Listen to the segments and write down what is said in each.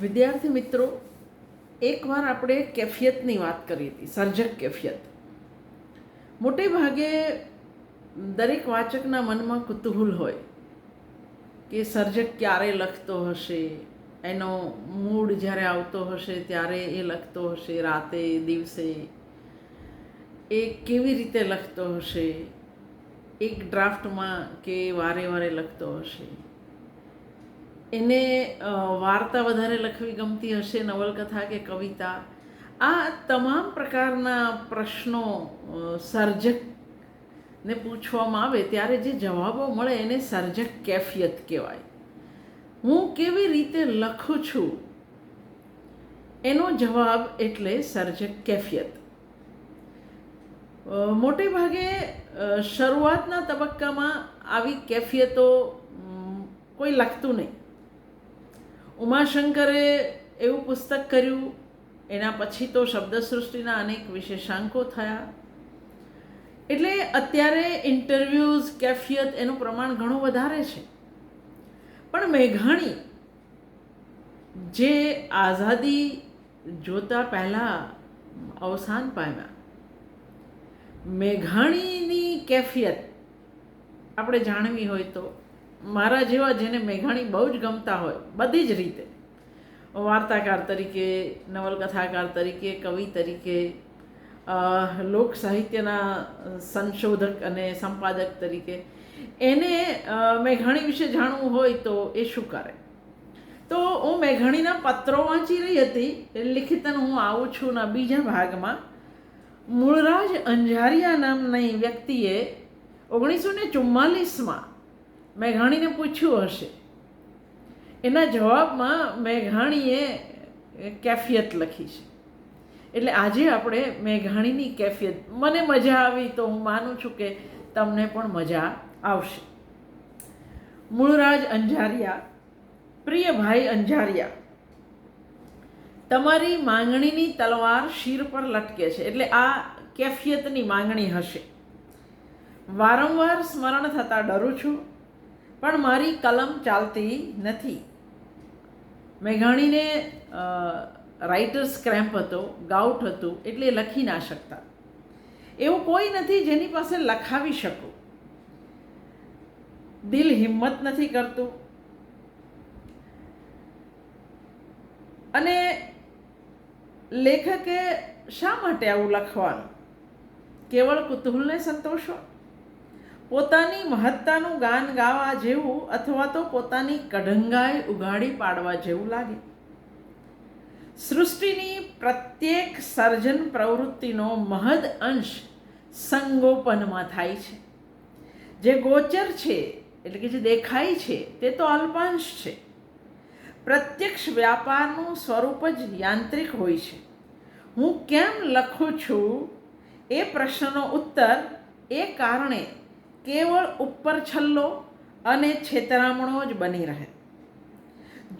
વિદ્યાર્થી મિત્રો, એકવાર આપણે કેફિયતની વાત કરી હતી, સર્જક કેફિયત. મોટે ભાગે દરેક વાચકના મનમાં કુતૂહલ હોય કે સર્જક ક્યારે લખતો હશે, એનો મૂડ જ્યારે આવતો હશે ત્યારે એ લખતો હશે, રાતે, દિવસે. એ કેવી રીતે લખતો હશે? એક ડ્રાફ્ટમાં કે વારે વારે લખતો હશે? એને વાર્તા વધારે લખવી ગમતી હશે, નવલકથા કે કવિતા. આ તમામ પ્રકારના પ્રશ્નો સર્જકને પૂછવામાં આવે ત્યારે જે જવાબો મળે એને સર્જક કેફિયત કહેવાય. હું કેવી રીતે લખું છું? એનો જવાબ એટલે સર્જક કેફિયત. મોટે ભાગે શરૂઆતના તબક્કામાં આવી કેફિયતો કોઈ લખતું નહીં. ઉમાશંકરે એવું પુસ્તક કર્યું, એના પછી તો શબ્દસૃષ્ટિના અનેક વિશેષાંકો થયા. એટલે અત્યારે ઇન્ટરવ્યૂઝ, કેફિયત એનું પ્રમાણ ઘણું વધારે છે. પણ મેઘાણી જે આઝાદી જોતા પહેલાં અવસાન પામ્યા, મેઘાણીની કેફિયત આપણે જાણવી હોય તો મારા જેવા જેને મેઘાણી બહુ જ ગમતા હોય, બધી જ રીતે. વાર્તાકાર તરીકે, નવલકથાકાર તરીકે, કવિ તરીકે લોક સાહિત્યના સંશોધક અને સંપાદક તરીકે. એને મેઘાણી વિશે જાણવું હોય તો એ શું કરે? તો હું મેઘાણીના પત્રો વાંચી રહી હતી લિખિતન હું આવું છું ના બીજા ભાગમાં. મૂળરાજ અંજારિયા નામની વ્યક્તિએ ઓગણીસો ને ચુમ્માલીસમાં મેઘાણીને પૂછ્યું હશે. એના જવાબમાં મેઘાણીએ કેફિયત લખી છે. એટલે આજે આપણે મેઘાણીની કેફિયત. મને મજા આવી તો હું માનું છું કે તમને પણ મજા આવશે. મૂળરાજ અંજારિયા, પ્રિય ભાઈ અંજારિયા, તમારી માંગણીની તલવાર શીર પર લટકે છે. એટલે આ કેફિયતની માંગણી હશે. વારંવાર સ્મરણ થતાં ડરું છું. પણ મારી કલમ ચાલતી નથી. મેઘાણીને રાઇટર રાઇટર્સ ક્રેમ્પ હતો ગાઉટ હતું, એટલે લખી ના શકતા. એવું કોઈ નથી જેની પાસે લખાવી શકું. દિલ હિંમત નથી કરતું. અને લેખકે શા માટે આવું લખવાનું? કેવળ કુતૂહલને સંતોષવા પોતાની મહત્તાનું ગાન ગાવા જેવું અથવા તો પોતાની કઢંગાઈ ઉગાડી પાડવા જેવું લાગે. સૃષ્ટિની પ્રત્યેક સર્જન પ્રવૃત્તિનો મહદ અંશ સંગોપનમાં થાય છે. જે ગોચર છે, એટલે કે જે દેખાય છે, તે તો અલ્પાંશ છે. પ્રત્યક્ષ વ્યાપારનું સ્વરૂપ જ યાંત્રિક હોય છે. હું કેમ લખું છું? એ પ્રશ્નનો ઉત્તર એ કારણે કેવળ ઉપર છલ્લો અને છેતરામણો જ બની રહે.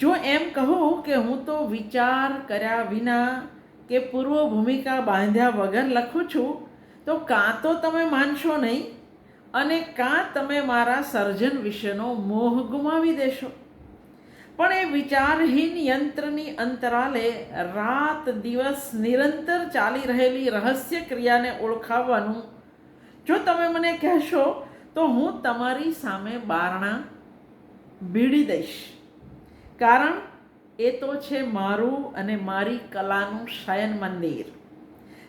જો એમ કહું કે હું તો વિચાર કર્યા વિના કે પૂર્વ ભૂમિકા બાંધ્યા વગર લખું છું, તો કાં તો તમે માનશો નહીં અને કાં તમે મારા સર્જન વિશેનો મોહ ગુમાવી દેશો. પણ એ વિચારહીન યંત્રની અંતરાલે રાત દિવસ નિરંતર ચાલી રહેલી રહસ્ય ક્રિયાને ઓળખાવવાનું, જો તમે મને કહેશો તો હું તમારી સામે બારણા ભીડી દઈશ. કારણ એ તો છે મારું અને મારી કલાનું શયન મંદિર.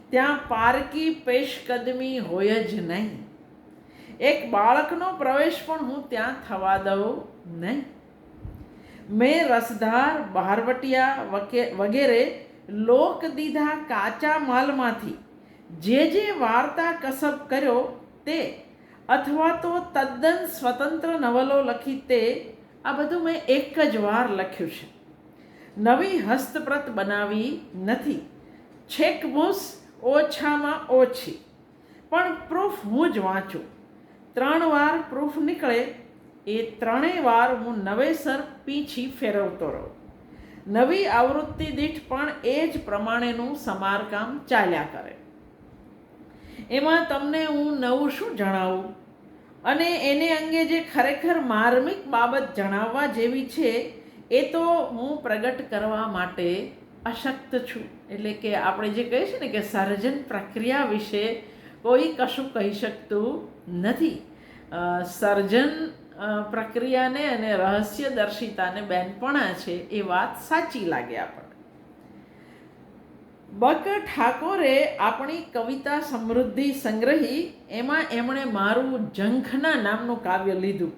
ત્યાં પારકી પેશકદમી હોય જ નહીં. એક બાળકનો પ્રવેશ પણ હું ત્યાં થવા દઉં નહીં. મેં રસધાર, બહારવટિયા વગેરે લોક દીધા કાચા માલમાંથી જે જે વાર્તા કસબ કર્યો તે અથવા તો તદ્દન સ્વતંત્ર નવલો લખી તે, આ બધું મેં એક જ વાર લખ્યું છે. નવી હસ્તપ્રત બનાવી નથી. છેક મૂસ ઓછામાં ઓછી. પણ પ્રૂફ હું જ વાંચું. ત્રણ વાર પ્રૂફ નીકળે, એ ત્રણેય વાર હું નવેસર પીછી ફેરવતો રહું. નવી આવૃત્તિ દીઠ પણ એ જ પ્રમાણેનું સમારકામ ચાલ્યા કરે. એમાં તમને હું નવું શું જણાવું? અને એને અંગે જે ખરેખર માર્મિક બાબત જણાવવા જેવી છે, એ તો હું પ્રગટ કરવા માટે અશક્ત છું. એટલે કે આપણે જે કહીએ છીએ ને કે સર્જન પ્રક્રિયા વિશે કોઈ કશું કહી શકતું નથી. સર્જન પ્રક્રિયાને અને રહસ્યદર્શિતાને બેનપણા છે એ વાત સાચી લાગે આપણને. બક ઠાકોરે આપણી કવિતા સમૃદ્ધિ સંગ્રહી એમાં એમણે મારું ઝંખના નામનું કાવ્ય લીધું.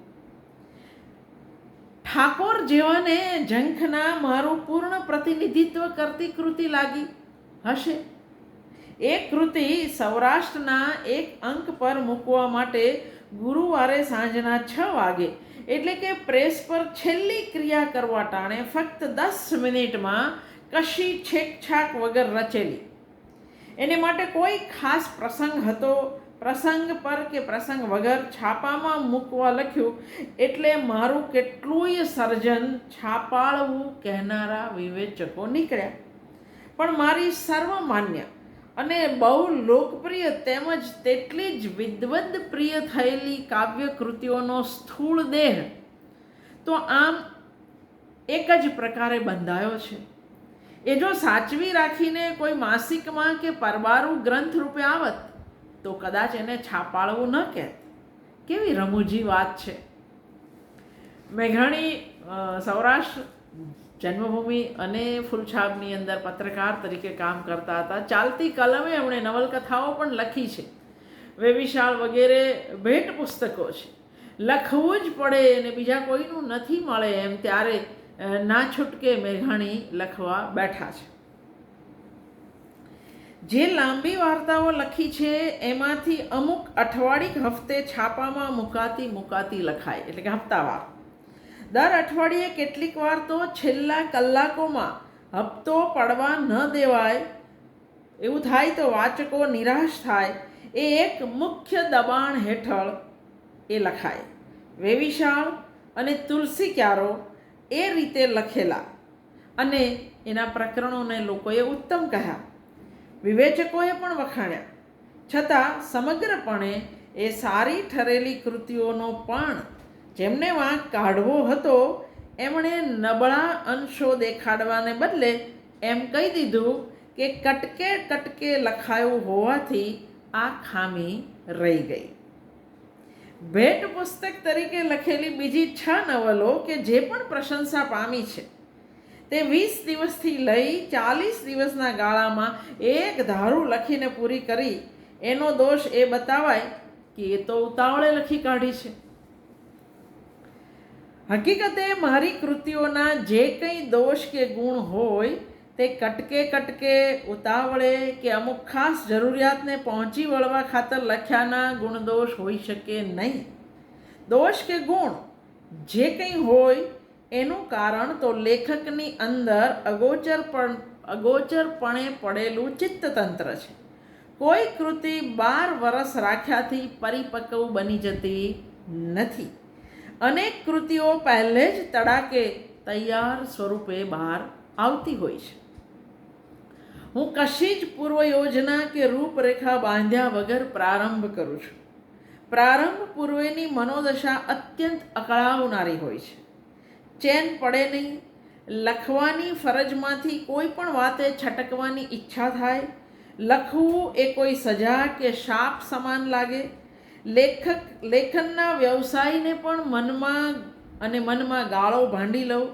ઠાકોર જેવાને ઝંખના મારું પૂર્ણ પ્રતિનિધિત્વ કરતી કૃતિ લાગી હશે. એ કૃતિ સૌરાષ્ટ્રના એક અંક પર મૂકવા માટે ગુરુવારે સાંજના છ વાગે, એટલે કે પ્રેસ પર છેલ્લી ક્રિયા કરવા ટાણે ફક્ત દસ મિનિટમાં કશી છેકછાક વગર રચેલી. એને માટે કોઈ ખાસ પ્રસંગ હતો? પ્રસંગ પર કે પ્રસંગ વગર? છાપામાં મૂકવા લખ્યું, એટલે મારું કેટલુંય સર્જન છાપાળવું કહેનારા વિવેચકો નીકળ્યા. પણ મારી સર્વમાન્ય અને બહુ લોકપ્રિય તેમજ તેટલી જ વિદ્વદ પ્રિય થયેલી કાવ્ય કૃતિઓનો સ્થૂળ દેહ. તો આમ એક જ પ્રકારે બંધાયો છે. એ જો સાચવી રાખીને કોઈ માસિકમાં કે પરબારું ગ્રંથ રૂપે આવત, તો કદાચ એને છાપાળવું ન કહેત. કેવી રમૂજી વાત છે. મેઘાણી સૌરાષ્ટ્ર જન્મભૂમિ અને ફૂલછાબની અંદર પત્રકાર તરીકે કામ કરતા હતા. ચાલતી કલમે એમણે નવલકથાઓ પણ લખી છે. વેવિશાળ વગેરે ભેટ પુસ્તકો છે. લખવું જ પડે અને બીજા કોઈનું નથી મળે એમ ત્યારે ના છૂટકે મેઘાણી લખવા બેઠા છે. જે લાંબી વાર્તાઓ લખી છે, એમાંથી અમુક અઠવાડિક હફતે છાપામાં મુકાતી મુકાતી લખાય, એટલે કે હપ્તાવાર. દર અઠવાડિયે કેટલીક વાર તો છેલ્લા કલાકોમાં હપ્તો પડવા ન દેવાય, એવું થાય તો વાચકો નિરાશ થાય, એ એક મુખ્ય દબાણ હેઠળ એ લખાય. વેવિશાળ અને તુલસી ક્યારો એ રીતે લખેલા. અને એના પ્રકરણોને લોકોએ ઉત્તમ કહ્યા. વિવેચકોએ પણ વખાણ્યા. છતાં સમગ્રપણે એ સારી ઠરેલી કૃતિઓનો પણ જેમને વાંક કાઢવો હતો, એમણે નબળા અંશો દેખાડવાને બદલે એમ કહી દીધું કે કટકે કટકે લખાયું હોવાથી આ ખામી રહી ગઈ. ભેટ પુસ્તક તરીકે લખેલી બીજી છ નવલો કે જે પણ પ્રશંસા પામી છે, તે વીસ દિવસથી લઈ ચાલીસ દિવસના ગાળામાં એક ધારું લખીને પૂરી કરી. એનો દોષ એ બતાવાય કે એ તો ઉતાવળે લખી કાઢી છે. હકીકતે મારી કૃતિઓના જે કંઈ દોષ કે ગુણ હોય તે કટકે કટકે ઉતાવળે કે અમુક ખાસ જરૂરિયાતને પહોંચી વળવા ખાતર લખ્યાના ગુણદોષ હોઈ શકે નહીં. દોષ કે ગુણ જે કંઈ હોય એનું કારણ તો લેખકની અંદર અગોચર પણ અગોચરપણે પડેલું ચિત્તતંત્ર છે. કોઈ કૃતિ બાર વરસ રાખ્યાથી પરિપક્વ બની જતી નથી. અનેક કૃતિઓ પહેલે જ તડાકે તૈયાર સ્વરૂપે બહાર આવતી હોય છે. હું કશી જ પૂર્વ યોજના કે રૂપરેખા બાંધ્યા વગર પ્રારંભ કરું છું. પ્રારંભ પૂર્વેની મનોદશા અત્યંત અકળાવનારી હોય છે. ચેન પડે નહીં, લખવાની ફરજમાંથી કોઈ પણ વાતે છટકવાની ઈચ્છા થાય, લખવું એ કોઈ સજા કે શાપ સમાન લાગે, લેખક લેખનના વ્યવસાયને પણ મનમાં અને મનમાં ગાળો ભાંડી લઉં,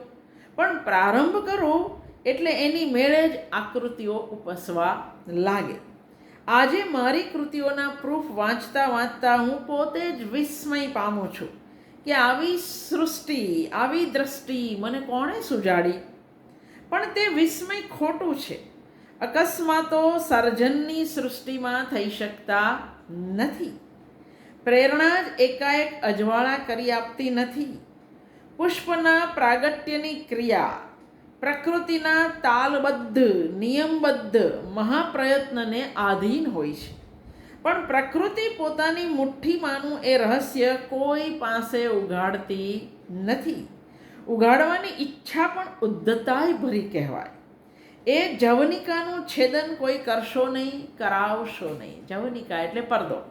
પણ પ્રારંભ કરો એટલે એની મેળે જ આકૃતિઓ ઉપસવા લાગે. આજે મારી કૃતિઓના પ્રૂફ વાંચતા વાંચતા હું પોતે જ વિસ્મય પામું છું કે આવી સૃષ્ટિ, આવી દ્રષ્ટિ મને કોણે સુજાડી? પણ તે વિસ્મય ખોટું છે. અકસ્માતો સર્જનની સૃષ્ટિમાં થઈ શકતા નથી. પ્રેરણા જ એકાએક અજવાળા કરી આપતી નથી. પુષ્પના પ્રાગટ્યની ક્રિયા પ્રકૃતિના તાલબદ્ધ, નિયમબદ્ધ મહાપ્રયત્નને આધીન હોય છે. પણ પ્રકૃતિ પોતાની મુઠ્ઠીમાંનું એ રહસ્ય કોઈ પાસે ઉગાડતી નથી. ઉગાડવાની ઈચ્છા પણ ઉદ્ધતાય ભરી કહેવાય. એ જવનિકાનું છેદન કોઈ કરશો નહીં, કરાવશો નહીં. જવનિકા એટલે પરદો.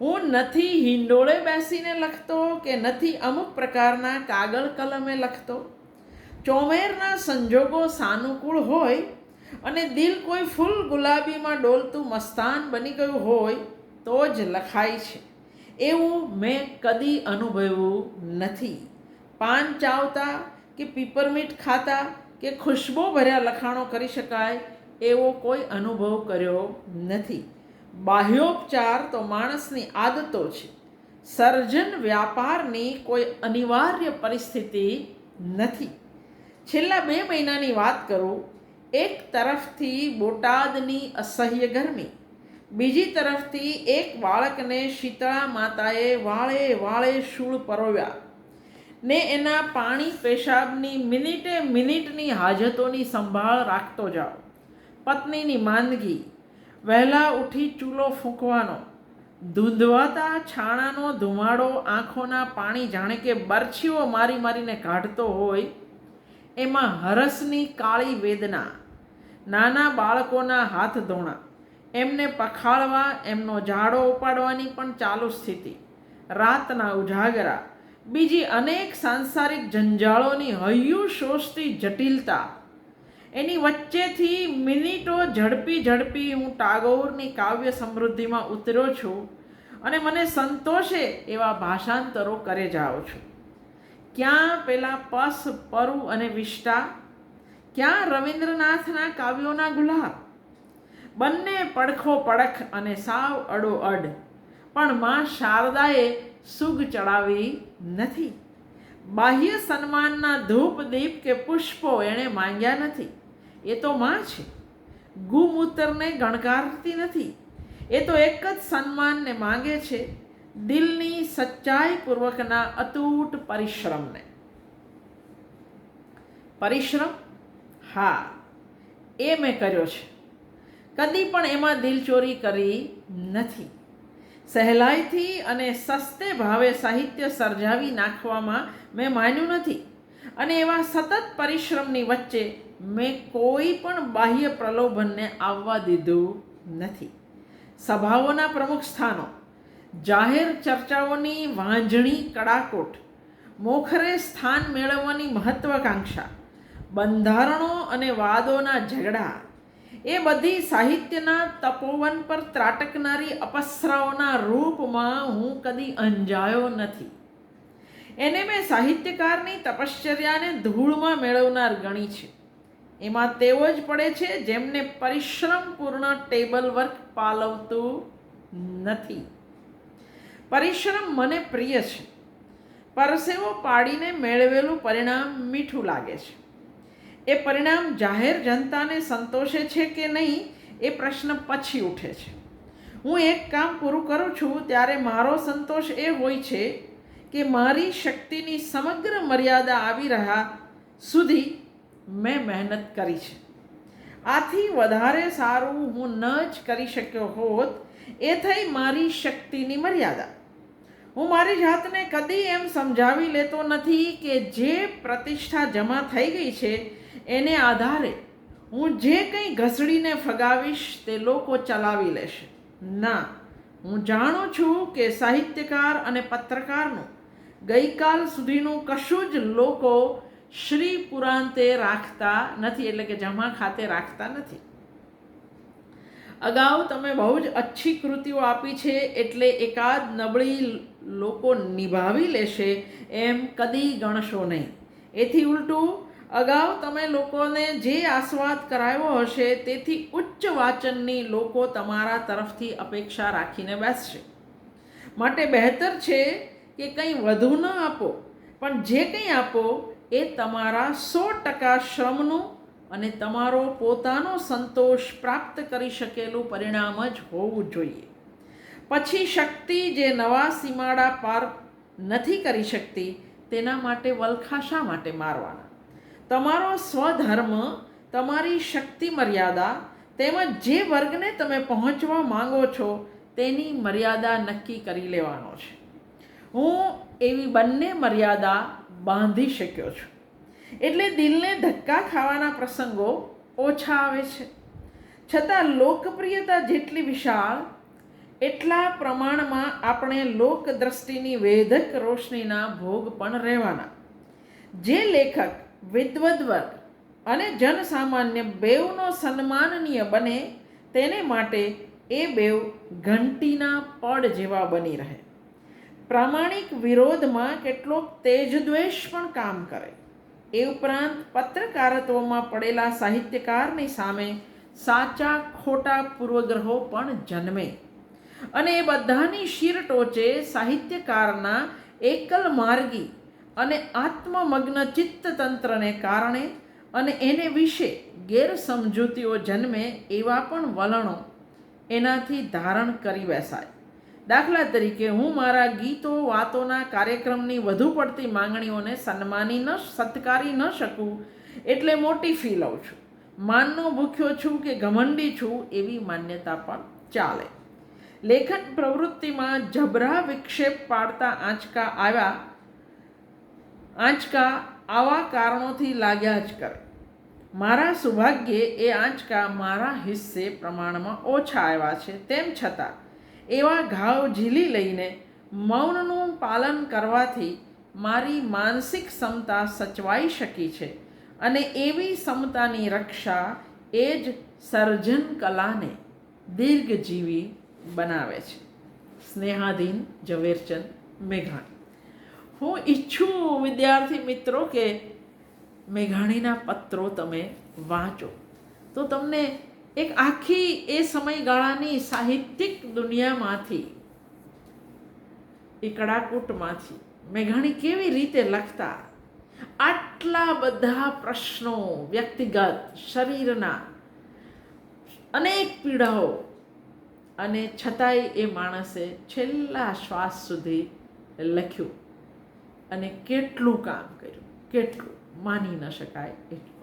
હું નથી હિંડોળે બેસીને લખતો કે નથી અમુક પ્રકારના કાગળ કલમે લખતો? ચોમેરના સંજોગો સાનુકૂળ હોય અને દિલ કોઈ ફૂલ ગુલાબીમાં ડોલતું મસ્તાન બની ગયું હોય, તો જ લખાય છે. એવું મેં કદી અનુભવ્યું નથી. પાન ચાવતા કે પીપરમીટ ખાતા કે ખુશ્બો ભર્યા લખાણો કરી શકાય એવો કોઈ અનુભવ કર્યો નથી. બાહ્યોપચાર તો માણસની આદતો છે. સર્જન વ્યાપારની કોઈ અનિવાર્ય પરિસ્થિતિ નથી. છેલ્લા બે મહિનાની વાત કરું, એક તરફથી બોટાદની અસહ્ય ગરમી, બીજી તરફથી એક બાળકને શીતળા માતાએ વાળે વાળે શૂળ પરોવ્યા. ને એના પાણી પેશાબની મિનિટે મિનિટની હાજતોની સંભાળ રાખતો જાઓ. પત્નીની માંદગી, વહેલા ઉઠી ચૂલો ફૂંકવાનો, ધૂંધવાતા છાણાનો ધુમાડો આંખોના પાણી જાણે કે બરછીઓ મારી મારીને કાઢતો હોય એમાં હરસની કાળી વેદના, નાના બાળકોના હાથ ધોણા, એમને પખાળવા, એમનો ઝાડો ઉપાડવાની પણ ચાલુ સ્થિતિ, રાતના ઉજાગરા, બીજી અનેક સાંસારિક જંજાળોની હૈયું શોષતી જટિલતા. એની વચ્ચેથી મિનિટો ઝડપી ઝડપી હું ટાગોરની કાવ્ય સમૃદ્ધિમાં ઉતર્યો છું અને મને સંતોષે એવા ભાષાંતરો કરે જાઉં છું. ક્યાં પેલા પસ, પરુ અને વિષ્ટા? ક્યાં રવિન્દ્રનાથના કાવ્યોના ગુલાબ? બંને પડખો પડખ અને સાવ અડો અડ. પણ માં શારદાએ સુગ ચડાવી નથી. બાહ્ય સન્માનના ધૂપ, દીપ કે પુષ્પો એણે માંગ્યા નથી. એ તો માં છે. ગુમૂત્રને ગણકારતી નથી. એ તો એક જ સન્માનને માંગે છે. દિલની સચ્ચાઈપૂર્વકના અતૂટ પરિશ્રમને. પરિશ્રમ? હા, એ મેં કર્યો છે. કદી પણ એમાં દિલચોરી કરી નથી. સહેલાઈથી અને સસ્તે ભાવે સાહિત્ય સર્જાવી નાખવામાં મેં માન્યું નથી. અને એવા સતત પરિશ્રમની વચ્ચે મેં કોઈ પણ બાહ્ય પ્રલોભનને આવવા દીધું નથી. સભાઓના પ્રમુખ સ્થાનો જાહેર ચર્ચાઓની વાંઝણી કડાકોટ. મોખરે સ્થાન મેળવવાની મહત્વાકાંક્ષા. બંધારણો અને વાદોના ઝઘડા. એ બધી સાહિત્યના તપોવન પર ત્રાટકનારી અપસરાઓના રૂપમાં હું કદી અંજાયો નથી. એને મેં સાહિત્યકારની તપશ્ચર્યાને ધૂળમાં મેળવનાર ગણી છે. એમાં તેવો જ પડે છે જેમને પરિશ્રમપૂર્ણ ટેબલ વર્ક પાલવતું નથી. પરિશ્રમ મને પ્રિય છે. પરસેવો પાડીને મેળવેલું પરિણામ મીઠું લાગે છે. એ પરિણામ જાહેર જનતાને સંતોષે છે કે નહીં એ પ્રશ્ન પછી ઉઠે છે. હું એક કામ પૂરું કરું છું ત્યારે મારો સંતોષ એ હોય છે કે મારી શક્તિની સમગ્ર મર્યાદા આવી રહ્યા સુધી મેં મહેનત કરી છે. આથી વધારે સારું હું ન જ કરી શક્યો હોત, એ થઈ મારી શક્તિની મર્યાદા. હું મારી જાતને કદી એમ સમજાવી લેતો નથી કે જે પ્રતિષ્ઠા જમા થઈ ગઈ છે એને આધારે હું જે કંઈ ઘસડીને ફગાવીશ તે લોકો ચલાવી લેશે. ના, હું જાણું છું કે સાહિત્યકાર અને પત્રકારનું ગઈકાલ સુધીનું કશું જ લોકો શ્રી પુરાંતે રાખતા નથી, એટલે કે જમા ખાતે રાખતા નથી. અગાઉ તમે બહુ જ અચ્છી કૃતિઓ આપી છે એટલે એકાદ નબળી લોકો નિભાવી લેશે એમ કદી ગણશો નહીં. એથી ઉલટું, અગાઉ તમે લોકોને જે આસ્વાદ કરાવ્યો હશે તેથી ઉચ્ચ વાચનની લોકો તમારા તરફથી અપેક્ષા રાખીને બેસશે. માટે બહેતર છે કે કંઈ વધુ ન આપો, પણ જે કંઈ આપો એ તમારા સો ટકા શ્રમનું અને તમારો પોતાનો સંતોષ પ્રાપ્ત કરી શકેલું પરિણામ જ હોવું જોઈએ. પછી શક્તિ જે નવા સીમાડા પાર નથી કરી શકતી, તેના માટે વલખા શા માટે મારવાના? તમારો સ્વધર્મ, તમારી શક્તિ મર્યાદા તેમજ જે વર્ગને તમે પહોંચવા માંગો છો, તેની મર્યાદા નક્કી કરી લેવાનો છે. હું એવી બંને મર્યાદા બાંધી શક્યો છું. એટલે દિલને ધક્કા ખાવાના પ્રસંગો ઓછા આવે છે. છતાં લોકપ્રિયતા જેટલી વિશાળ, એટલા પ્રમાણમાં આપણે લોકદ્રષ્ટિની વેધક રોશનીના ભોગ પણ રહેવાના. જે લેખક વિદ્વદ વર્ગ અને જનસામાન્ય બેવનો સન્માનનીય બને તેને માટે એ બેવ ઘંટીના પડ જેવા બની રહે. પ્રામાણિક વિરોધમાં કેટલોક તેજદ્વેષ પણ કામ કરે. એ ઉપરાંત પત્રકારત્વમાં પડેલા સાહિત્યકારની સામે સાચા ખોટા પૂર્વગ્રહો પણ જન્મે. અને એ બધાની શિર ટોચે સાહિત્યકારના એકલ માર્ગી અને આત્મમગ્ન ચિત્તતંત્રને કારણે અને એને વિશે ગેરસમજૂતીઓ જન્મે એવા પણ વલણો એનાથી ધારણ કરી બેસાય. દાખલા તરીકે હું મારા ગીતો, વાતોના કાર્યક્રમની વધુ પડતી માંગણીઓને સન્માની ન, સત્કારી ન શકું એટલે મોટી ફી લઉં છું. માનનો ભૂખ્યો છું કે ઘમંડી છું એવી માન્યતા પણ ચાલે. લેખન પ્રવૃત્તિમાં જબરા વિક્ષેપ પાડતા આંચકા આવ્યા, આંચકા આવા કારણોથી લાગ્યા જ કરે. મારા સૌભાગ્યે એ આંચકા મારા હિસ્સે પ્રમાણમાં ઓછા આવ્યા છે. તેમ છતાં એવા ઘાવ ઝીલી લઈને મૌનનું પાલન કરવાથી મારી માનસિક ક્ષમતા સચવાઈ શકી છે અને એવી ક્ષમતાની રક્ષા એ જ સર્જન કલાને દીર્ઘજીવી બનાવે છે. સ્નેહાધીન ઝવેરચંદ મેઘાણી. હું ઈચ્છું વિદ્યાર્થી મિત્રો કે મેઘાણીના પત્રો તમે વાંચો. તો તમને એક આખી એ સમયગાળાની સાહિત્યિક દુનિયામાંથી, એ કડાકૂટમાંથી મેઘાણી કેવી રીતે લખતા, આટલા બધા પ્રશ્નો, વ્યક્તિગત, શરીરના, અનેક પીડાઓ, અને છતાંય એ માણસે છેલ્લા શ્વાસ સુધી લખ્યું અને કેટલું કામ કર્યું, કેટલું માની ન શકાય એટલું.